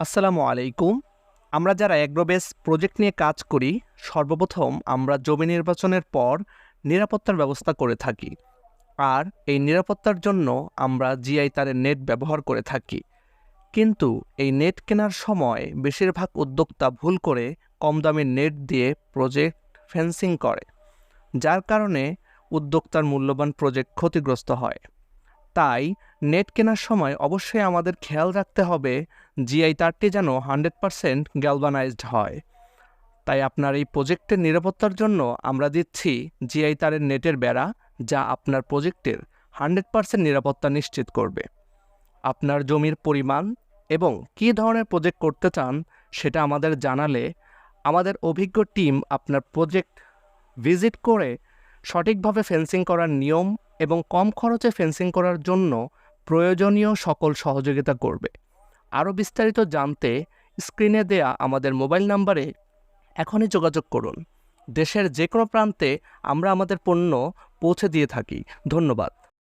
আসসালামু আলাইকুম। আমরা যারা অ্যাগ্রোবেস প্রজেক্ট নিয়ে কাজ করি, সর্বপ্রথম আমরা জমি নির্বাচনের পর নিরাপত্তার ব্যবস্থা করে থাকি। আর এই নিরাপত্তার জন্য আমরা জিআই তারের নেট ব্যবহার করে থাকি। কিন্তু এই নেট কেনার সময় বেশিরভাগ উদ্যোক্তা ভুল করে কম দামের নেট দিয়ে প্রজেক্ট ফেন্সিং করে, যার কারণে উদ্যোক্তার মূল্যবান প্রজেক্ট ক্ষতিগ্রস্ত হয়। তাই নেট কেনার সময় অবশ্যই আমাদের খেয়াল রাখতে হবে জিআই তারটি যেন হান্ড্রেড পারসেন্ট গ্যালভানাইজড হয়। তাই আপনার এই প্রজেক্টের নিরাপত্তার জন্য আমরা দিচ্ছি জিআই তারের নেটের বেড়া যা আপনার প্রজেক্টের হান্ড্রেড পারসেন্ট নিরাপত্তা নিশ্চিত করবে। আপনার জমির পরিমাণ এবং কী ধরনের প্রজেক্ট করতে চান সেটা আমাদের জানালে আমাদের অভিজ্ঞ টিম আপনার প্রজেক্ট ভিজিট করে সঠিকভাবে ফেন্সিং করার নিয়ম এবং কম খরচে ফেন্সিং করার জন্য প্রয়োজনীয় সকল সহযোগিতা করবে। আরও বিস্তারিত জানতে স্ক্রিনে দেয়া আমাদের মোবাইল নাম্বারে এখনই যোগাযোগ করুন। দেশের যে কোনো প্রান্তে আমরা আমাদের পণ্য পৌঁছে দিয়ে থাকি। ধন্যবাদ।